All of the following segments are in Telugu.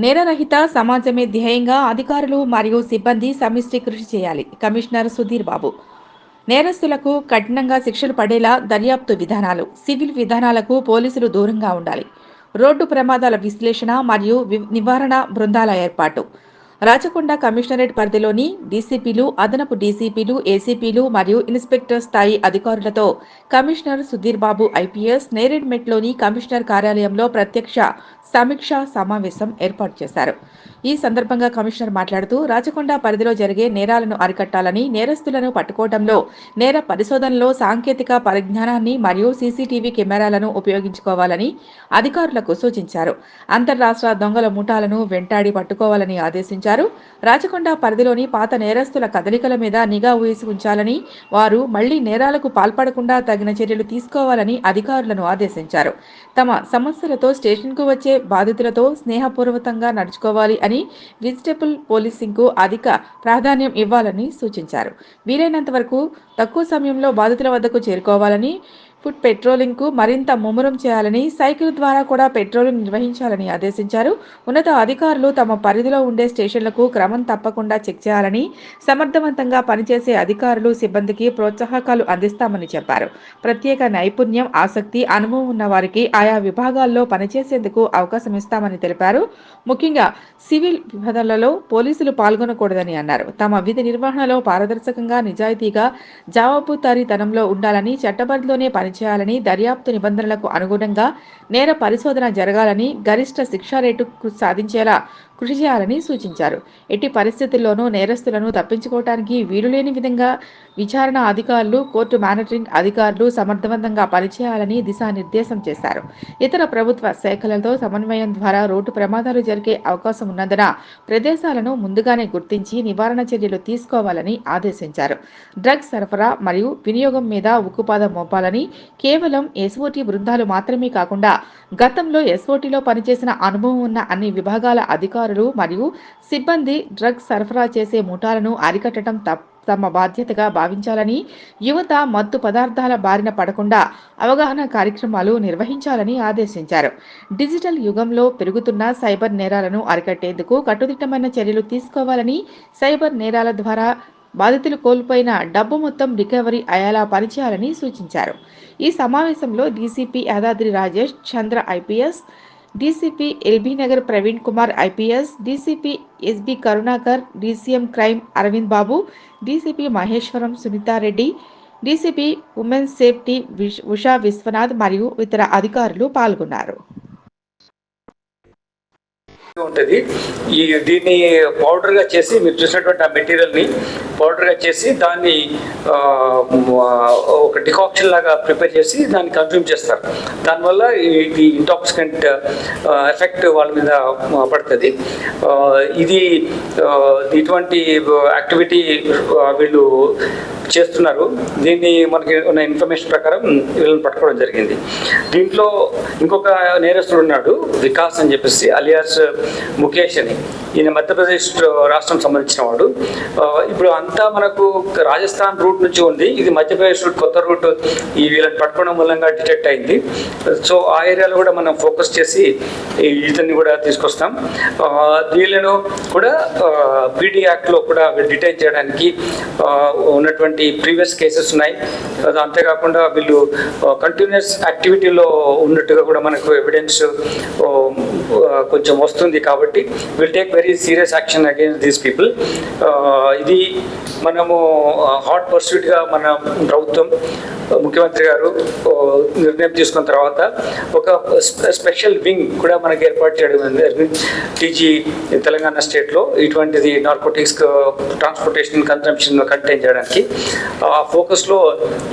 నేరరహిత సమాజమే ధ్యేయంగా అధికారులు మరియు సిబ్బంది సమిష్టి కృషి చేయాలి. కమిషనర్ సుధీర్ బాబు. నేరస్తులకు కఠినంగా శిక్షలు పడేలా దర్యాప్తు విధానాలు సివిల్ విధానాలకు పోలీసులు దూరంగా ఉండాలి. రోడ్డు ప్రమాదాల విశ్లేషణ మరియు వి- నివారణ బృందాల ఏర్పాటు. రాచకొండ కమిషనరేట్ పరిధిలోని డీసీపీలు అదనపు డీసీపీలు ఏసీపీలు మరియు ఇన్స్పెక్టర్ స్థాయి అధికారులతో కమిషనర్ సుధీర్ బాబు ఐపీఎస్ నేరేడ్మెట్లోని కమిషనర్ కార్యాలయంలో ప్రత్యక్ష సమీక్ష సమావేశం ఏర్పాటు చేశారు. ఈ సందర్భంగా కమిషనర్ మాట్లాడుతూ రాచకొండ పరిధిలో జరిగే నేరాలను అరికట్టాలని నేరస్తులను పట్టుకోవడంలో నేర పరిశోధనలో సాంకేతిక పరిజ్ఞానాన్ని మరియు సీసీటీవీ కెమెరాలను ఉపయోగించుకోవాలని అధికారులకు సూచించారు. అంతర్రాష్ట్ర దొంగల ముఠాలను వెంటాడి పట్టుకోవాలని ఆదేశించారు. రాచకొండ పరిధిలోని పాత నేరస్తుల కదలికల మీద నిఘా వేసి ఉంచాలని వారు మళ్ళీ నేరాలకు పాల్పడకుండా తగిన చర్యలు తీసుకోవాలని అధికారులను ఆదేశించారు. తమ సమస్యలతో స్టేషన్కు వచ్చే బాధితులతో స్నేహపూర్వకంగా నడుచుకోవాలి అని వెజిటబుల్ పోలీసింగ్కు అధిక ప్రాధాన్యం ఇవ్వాలని సూచించారు. వీలైనంత వరకు తక్కువ సమయంలో బాధితుల వద్దకు చేరుకోవాలని ఫుడ్ పెట్రోలింగ్కు మరింత ముమ్మరం చేయాలని సైకిల్ ద్వారా కూడా పెట్రోలింగ్ నిర్వహించాలని ఆదేశించారు. ఉన్నత అధికారులు తమ పరిధిలో ఉండే స్టేషన్లకు క్రమం తప్పకుండా చెక్ చేయాలని సమర్థవంతంగా పనిచేసే అధికారులు సిబ్బందికి ప్రోత్సాహకాలు అందిస్తామని చెప్పారు. ప్రత్యేక నైపుణ్యం ఆసక్తి అనుభవం ఉన్న వారికి ఆయా విభాగాల్లో పనిచేసేందుకు అవకాశం ఇస్తామని తెలిపారు. ముఖ్యంగా సివిల్ విభజనలలో పోలీసులు పాల్గొనకూడదని అన్నారు. తమ విధి నిర్వహణలో పారదర్శకంగా నిజాయితీగా జవాబుదారీతనంలో ఉండాలని చట్టబడిలోనే పనిచేయాలని దర్యాప్తు నిబంధనలకు అనుగుణంగా నేర పరిశోధన జరగాలని గరిష్ట శిక్షా రేటు సాధించేలా కృషి చేయాలని సూచించారు. ఎట్టి పరిస్థితుల్లోనూ నేరస్తులను తప్పించుకోవటానికి వీలులేని విధంగా విచారణ అధికారులు కోర్టు మానిటరింగ్ అధికారులు సమర్థవంతంగా పనిచేయాలని దిశానిర్దేశం చేశారు. ఇతర ప్రభుత్వ శాఖలతో సమన్వయం ద్వారా రోడ్డు ప్రమాదాలు జరిగే అవకాశం ఉన్నందున ప్రదేశాలను ముందుగానే గుర్తించి నివారణ చర్యలు తీసుకోవాలని ఆదేశించారు. డ్రగ్స్ సరఫరా మరియు వినియోగం మీద ఉక్కుపాదం మోపాలని కేవలం ఎస్ఓటీ బృందాలు మాత్రమే కాకుండా గతంలో ఎస్ఓటీలో పనిచేసిన అనుభవం ఉన్న అన్ని విభాగాల అధికారులు మరియు సిబ్బంది డ్రగ్స్ సరఫరా చేసే ముఠాలను అరికట్టడం తమ బాధ్యతగా భావించాలని యువత మత్తు పదార్థాల బారిన పడకుండా అవగాహన కార్యక్రమాలు నిర్వహించాలని ఆదేశించారు. డిజిటల్ యుగంలో పెరుగుతున్న సైబర్ నేరాలను అరికట్టేందుకు కట్టుదిట్టమైన చర్యలు తీసుకోవాలని సైబర్ నేరాల ద్వారా బాధితులు కోల్పోయిన డబ్బు మొత్తం రికవరీ అయ్యేలా పనిచేయాలని సూచించారు. ఈ సమావేశంలో DCP Yadadri Rajesh Chandra IPS DCP LB Nagar Praveen Kumar IPS DCP SB Karunakar DCM crime Aravind Babu DCP Maheshwaram Sunitha Reddy DCP women safety wish- Usha Vishwanath మరియు ఇతర అధికారులు పాల్గొన్నారు. ఉంటుంది. ఈ దీన్ని పౌడర్గా చేసి మీరు చూసినటువంటి ఆ మెటీరియల్ని పౌడర్గా చేసి దాన్ని ఒక డికాక్షన్ లాగా ప్రిపేర్ చేసి దాన్ని కన్జ్యూమ్ చేస్తారు. దానివల్ల ఇది ఇంటాక్సికెంట్ ఎఫెక్ట్ వాళ్ళ మీద పడుతుంది. ఇది ఇటువంటి యాక్టివిటీ వీళ్ళు చేస్తున్నారు. దీన్ని మనకి ఉన్న ఇన్ఫర్మేషన్ ప్రకారం వీళ్ళని పట్టుకోవడం జరిగింది. దీంట్లో ఇంకొక నేరస్తుడు ఉన్నాడు వికాస్ అని చెప్పేసి అలియాస్ ముఖేష్ అని. ఈయన మధ్యప్రదేశ్ రాష్ట్రం సంబంధించిన వాడు. ఇప్పుడు అంతా మనకు రాజస్థాన్ రూట్ నుంచి ఉంది. ఇది మధ్యప్రదేశ్ రూట్ కొత్త రూట్ ఈ వీళ్ళని పట్టుకోవడం మూలంగా డిటెక్ట్ అయింది. సో ఆ ఏరియాలో కూడా మనం ఫోకస్ చేసి ఇతన్ని కూడా తీసుకొస్తాం. వీళ్ళను కూడా బీడీ యాక్ట్లో కూడా డిటైన్ చేయడానికి ఉన్నటువంటి ప్రీవియస్ కేసెస్ ఉన్నాయి. అంతేకాకుండా వీళ్ళు కంటిన్యూస్ యాక్టివిటీలో ఉన్నట్టుగా కూడా మనకు ఎవిడెన్స్ కొంచెం వస్తుంది కాబట్టి will take very serious action against these people ఇది మనము హాట్ పర్సూట్గా మన ప్రభుత్వం ముఖ్యమంత్రి గారు నిర్ణయం తీసుకున్న తర్వాత ఒక స్పెషల్ వింగ్ కూడా మనకి ఏర్పాటు చేయడం జరిగింది. టీజీ తెలంగాణ స్టేట్లో ఇటువంటిది నార్కోటిక్స్ ట్రాన్స్పోర్టేషన్ కన్సంప్షన్ కంటైన్ చేయడానికి. ఆ ఫోకస్లో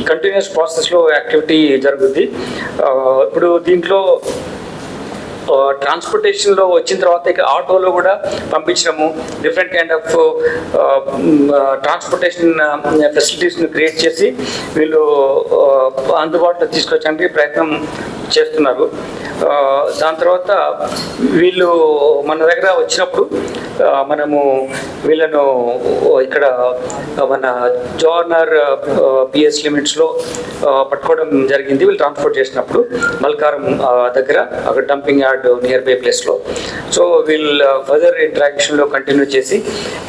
ఈ కంటిన్యూస్ ప్రాసెస్లో యాక్టివిటీ జరుగుద్ది. ఇప్పుడు దీంట్లో ట్రాన్స్పోర్టేషన్లో వచ్చిన తర్వాత ఇక ఆటోలో కూడా పంపించడము డిఫరెంట్ కైండ్ ఆఫ్ ట్రాన్స్పోర్టేషన్ ఫెసిలిటీస్ని క్రియేట్ చేసి వీళ్ళు అందుబాటులో తీసుకొచ్చడానికి ప్రయత్నం చేస్తున్నారు. దాని తర్వాత వీళ్ళు మన దగ్గర వచ్చినప్పుడు మనము వీళ్ళను ఇక్కడ మన జోనర్ పిఎస్ లిమిట్స్లో పట్టుకోవడం జరిగింది. వీళ్ళు ట్రాన్స్పోర్ట్ చేసినప్పుడు మల్కారం దగ్గర అక్కడ డంపింగ్ యార్డ్ నియర్ బై ప్లేస్లో సో వీళ్ళు ఫర్దర్ ఇంట్రాక్షన్లో కంటిన్యూ చేసి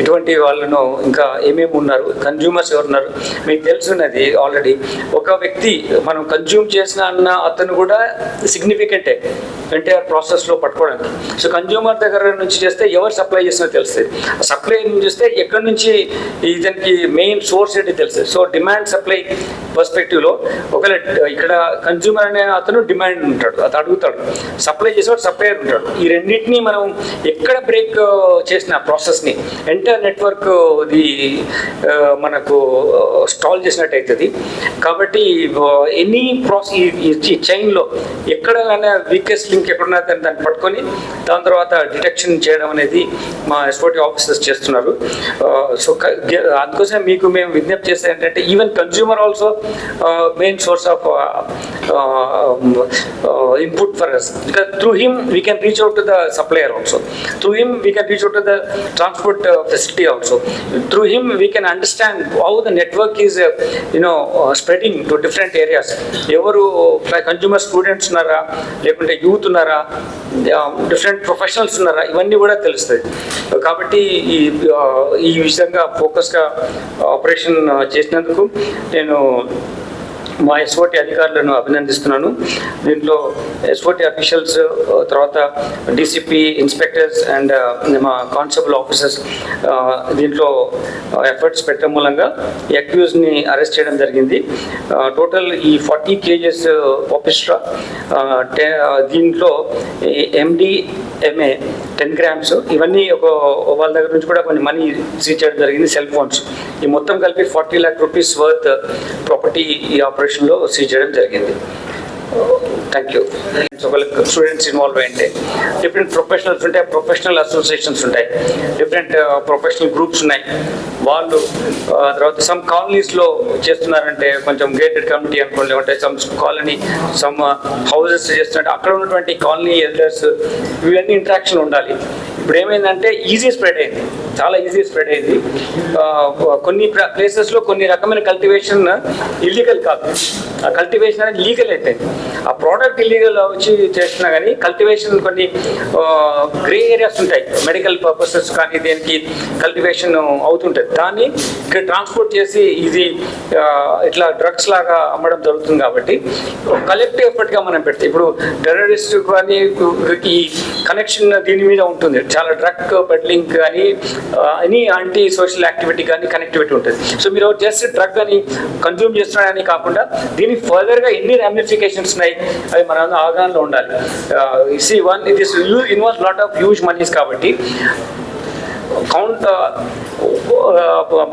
ఇటువంటి వాళ్ళను ఇంకా ఏమేమి ఉన్నారు కన్జ్యూమర్స్ ఎవరు ఉన్నారు మీకు తెలుసున్నది ఆల్రెడీ. ఒక వ్యక్తి మనం కన్జ్యూమ్ చేసిన అన్న అతను కూడా సిగ్నిఫికెంటే ఎన్టీఆర్ ప్రాసెస్లో పట్టుకోవడానికి సో కన్జ్యూమర్ దగ్గర నుంచి చేస్తే ఎవరు సప్లై చేసినా తెలుస్తుంది. సప్లై నుంచి ఎక్కడి నుంచి ఇతనికి మెయిన్ సోర్స్ ఏంటి తెలుస్తుంది. సో డిమాండ్ సప్లై పర్స్పెక్టివ్లో ఒకవేళ ఇక్కడ కన్జ్యూమర్ అనే అతను డిమాండ్ ఉంటాడు. అతను అడుగుతాడు. సప్లై చేసేవాడు సప్లయర్ ఉంటాడు. ఈ రెండింటినీ మనం ఎక్కడ బ్రేక్ చేసిన ప్రాసెస్ని ఎంటర్ నెట్వర్క్ ఇది మనకు స్టాల్ చేసినట్టు అవుతుంది కాబట్టి ఎనీ ప్రాసెస్ ఈ చైన్లో ఎక్కడైనా వీకెస్ట్ లింక్ ఎక్కడైనా దాన్ని పట్టుకొని దాని తర్వాత డిటెక్షన్ చేయడం అనేది మా ఎస్ఓటీ ఆఫీసర్స్ చేస్తున్నారు. సో అందుకోసం మీకు మేము విజ్ఞప్తి చేస్తే ఏంటంటే even consumer also main source of input for us because through him we can reach out the supplier also through him we can reach out the transport facility also through him we can understand how the network is you know spreading to different areas ఎవరు కన్జ్యూమర్స్ ఫుడ్ స్టూడెంట్స్ ఉన్నారా? లేకుంటే యూత్ ఉన్నారా? డిఫరెంట్ ప్రొఫెషనల్స్ ఉన్నారా? ఇవన్నీ కూడా తెలుస్తుంది కాబట్టి ఈ ఈ విధంగా ఫోకస్గా ఆపరేషన్ చేసినందుకు నేను మా ఎస్ఓటి అధికారులను అభినందిస్తున్నాను. దీంట్లో ఎస్ఓటి అఫీషియల్స్ తర్వాత డీసీపీ ఇన్స్పెక్టర్స్ అండ్ మా కానిస్టేబుల్ ఆఫీసర్స్ దీంట్లో ఎఫర్ట్స్ పెట్టడం మూలంగా ఈ అక్యూజ్ని అరెస్ట్ చేయడం జరిగింది. టోటల్ ఈ ఫార్టీ కేజెస్ పాపిస్ట్రా దీంట్లో ఎండిఎంఏ టెన్ గ్రామ్స్ ఇవన్నీ ఒక వాళ్ళ దగ్గర నుంచి కూడా కొన్ని మనీ సీజ్ చేయడం జరిగింది సెల్ ఫోన్స్ ఈ మొత్తం కలిపి forty lakh rupees worth property ఈ ఆపరేషన్లో సీజ్ చేయడం జరిగింది. థ్యాంక్ యూ ఒకళ్ళకి స్టూడెంట్స్ ఇన్వాల్వ్ అయ్యింటే డిఫరెంట్ ప్రొఫెషనల్స్ ఉంటాయి ప్రొఫెషనల్ అసోసియేషన్స్ ఉంటాయి. డిఫరెంట్ ప్రొఫెషనల్ గ్రూప్స్ ఉన్నాయి. వాళ్ళు uh, తర్వాత సమ్ కాలనీస్లో చేస్తున్నారంటే కొంచెం గేటెడ్ కమిటీ అనుకోండి ఉంటాయి సమ్ కాలనీ సమ్ హౌసెస్ చేస్తున్నట్టు అక్కడ ఉన్నటువంటి కాలనీ ఎల్డర్స్ ఇవన్నీ ఇంట్రాక్షన్ ఉండాలి. ఇప్పుడు ఏమైందంటే ఈజీ స్ప్రెడ్ అయింది. చాలా ఈజీ స్ప్రెడ్ అయింది. కొన్ని కొన్ని ప్లేసెస్లో కొన్ని రకమైన కల్టివేషన్ ఇల్లీగల్ కాదు. ఆ కల్టివేషన్ అనేది లీగల్ అయిపోయింది ఆ ప్రోడక్ట్ ఇల్లీగల్ వచ్చి చేస్తున్నా కానీ కల్టివేషన్ కొన్ని గ్రే ఏరియాస్ ఉంటాయి. మెడికల్ పర్పసెస్ కానీ దేనికి కల్టివేషన్ అవుతుంటుంది. దాన్ని ఇక్కడ ట్రాన్స్పోర్ట్ చేసి ఇది ఇట్లా డ్రగ్స్ లాగా అమ్మడం జరుగుతుంది కాబట్టి కలెక్టివ్ ఎఫర్ట్గా మనం పెడితే. ఇప్పుడు టెర్రరిస్ట్ కానీ ఈ కనెక్షన్ దీని మీద ఉంటుంది. చాలా డ్రగ్ పెడ్లింగ్ కానీ ఎనీ యాంటీ సోషల్ యాక్టివిటీ కానీ కనెక్టివిటీ ఉంటుంది. సో మీరు జస్ట్ డ్రగ్ అని కన్జ్యూమ్ చేస్తున్నాడని కాకుండా దీనికి ఫర్దర్గా ఎన్ని రామిఫికేషన్స్ ఉన్నాయి? అవి మన అవగాహనలో ఉండాలి. See one it is involve lot of huge monies కాబట్టి కౌంట్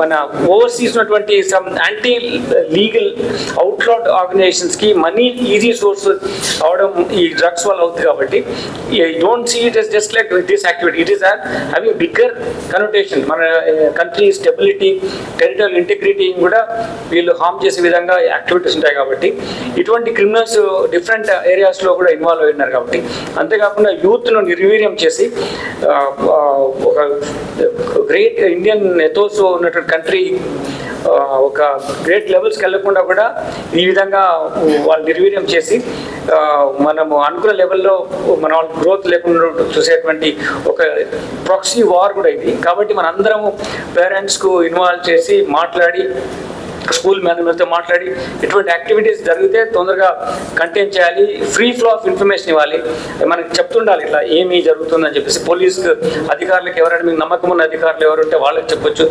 మన ఓవర్సీస్ ఉన్నటువంటి సమ్ యాంటీ లీగల్ అవుట్లాట్ ఆర్గనైజేషన్స్కి మనీ ఈజీ సోర్స్ అవడం ఈ డ్రగ్స్ వల్ల అవుతుంది కాబట్టి don't see it is just like this activity it is having bigger connotation మన కంట్రీ స్టెబిలిటీ టెరిటరియల్ ఇంటిగ్రిటీ కూడా వీళ్ళు హామ్ చేసే విధంగా యాక్టివిటీస్ ఉంటాయి కాబట్టి ఇటువంటి క్రిమినల్స్ డిఫరెంట్ ఏరియాస్లో కూడా ఇన్వాల్వ్ అయి ఉన్నారు కాబట్టి అంతేకాకుండా యూత్ను నిర్వీర్యం చేసి ఒక గ్రేట్ ఇండియన్ రిసోర్స్ ఉన్నటువంటి కంట్రీ ఒక గ్రేట్ లెవెల్స్కి వెళ్ళకుండా కూడా ఈ విధంగా వాళ్ళు నిర్వీర్యం చేసి మనము అనుకున్న లెవెల్లో మన గ్రోత్ లేకుండా చూసేటువంటి ఒక ప్రాక్సీ వార్ కూడా ఇది. కాబట్టి మన అందరము పేరెంట్స్కు ఇన్వాల్వ్ చేసి మాట్లాడి స్కూల్ మేనేజ్మెంట్తో మాట్లాడి ఇటువంటి యాక్టివిటీస్ జరిగితే తొందరగా కంటైన్ చేయాలి ఫ్రీ ఫ్లో ఆఫ్ ఇన్ఫర్మేషన్ ఇవ్వాలి. మనకి చెప్తుండాలి ఇట్లా ఏమి జరుగుతుందని చెప్పేసి. పోలీస్ అధికారులకు ఎవరైనా మీకు నమ్మకం ఉన్న అధికారులు ఎవరు ఉంటే వాళ్ళకి చెప్పొచ్చు.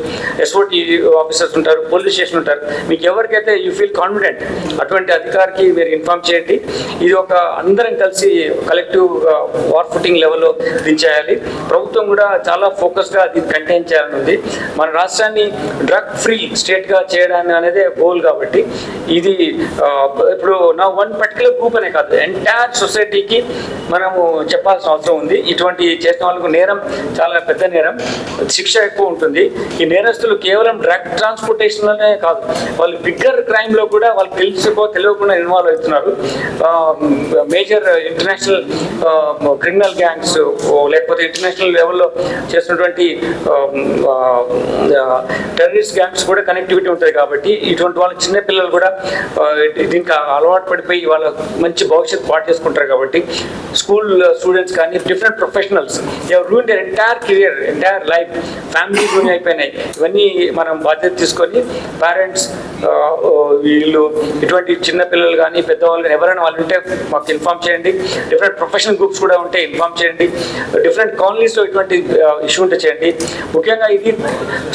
ఎస్ఓటి ఆఫీసర్స్ ఉంటారు పోలీస్ స్టేషన్ ఉంటారు. మీకు ఎవరికైతే యూ ఫీల్ కాన్ఫిడెంట్ అటువంటి అధికారికి మీరు ఇన్ఫార్మ్ చేయండి. ఇది ఒక అందరం కలిసి కలెక్టివ్ వార్ ఫుటింగ్ లెవెల్లో దించేయాలి ప్రభుత్వం కూడా చాలా ఫోకస్గా దీన్ని కంటైన్ చేయాలని ఉంది. మన రాష్ట్రాన్ని డ్రగ్ ఫ్రీ స్టేట్గా చేయడానికి అనేది గోల్ కాబట్టి ఇది ఇప్పుడు నా వన్ పర్టికులర్ గ్రూప్ అనే కాదు ఎంటైర్ సొసైటీకి మనము చెప్పాల్సిన అవసరం ఉంది. ఇటువంటి చేసిన వాళ్ళకు నేరం చాలా పెద్ద నేరం. శిక్ష ఎక్కువ ఉంటుంది. ఈ నేరస్తులు కేవలం డ్రగ్ ట్రాన్స్పోర్టేషన్లోనే కాదు వాళ్ళు బిగ్గర్ క్రైమ్లో కూడా వాళ్ళు తెలుసుకో తెలియకుండా ఇన్వాల్వ్ అవుతున్నారు. మేజర్ ఇంటర్నేషనల్ క్రిమినల్ గ్యాంగ్స్ లేకపోతే ఇంటర్నేషనల్ లెవెల్లో చేసినటువంటి టెర్రరిస్ట్ గ్యాంగ్స్ కూడా కనెక్టివిటీ ఉంటుంది కాబట్టి ఇటువంటి వాళ్ళ చిన్న పిల్లలు కూడా దీనికి అలవాటు పడిపోయి వాళ్ళ మంచి భవిష్యత్తు పాటు చేసుకుంటారు కాబట్టి స్కూల్ స్టూడెంట్స్ కానీ different professionals ruin their entire career entire life. Family ruin అయిపోయినాయి. ఇవన్నీ మనం బాధ్యత తీసుకొని పేరెంట్స్ వీళ్ళు ఇటువంటి చిన్న పిల్లలు కానీ పెద్దవాళ్ళు కానీ ఎవరైనా వాళ్ళు ఉంటే మాకు ఇన్ఫామ్ చేయండి. డిఫరెంట్ ప్రొఫెషనల్ గ్రూప్స్ కూడా ఉంటే ఇన్ఫామ్ చేయండి. డిఫరెంట్ కాలనీస్లో ఇటువంటి ఇష్యూ ఉంటే చేయండి. ముఖ్యంగా ఇది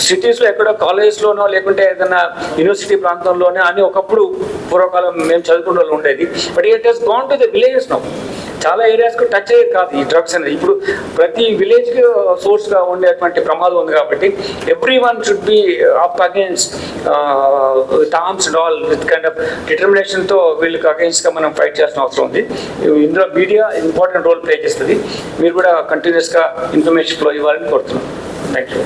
సిటీస్లో ఎక్కడో కాలేజెస్లోనో లేకుంటే ఏదైనా యూనివర్సిటీ ప్రాంతంలోనే అని ఒకప్పుడు పూర్వకాలం మేము చదువుకున్న వాళ్ళు ఉండేది. But it has gone to the villages no చాలా ఏరియాస్కు టచ్ అయ్యేది కాదు ఈ డ్రగ్స్ అనేది. ఇప్పుడు ప్రతి విలేజ్కి సోర్స్గా ఉండేటువంటి ప్రమాదం ఉంది కాబట్టి everyone should be up against Toms doll and all with kind of డిటర్మినేషన్తో వీళ్ళకి అగేన్స్ట్గా మనం ఫైట్ చేయాల్సిన అవసరం ఉంది. ఇందులో మీడియా ఇంపార్టెంట్ రోల్ ప్లే చేస్తుంది. మీరు కూడా కంటిన్యూస్గా ఇన్ఫర్మేషన్ ఫ్లో ఇవ్వాలని కోరుతున్నాం. Thank you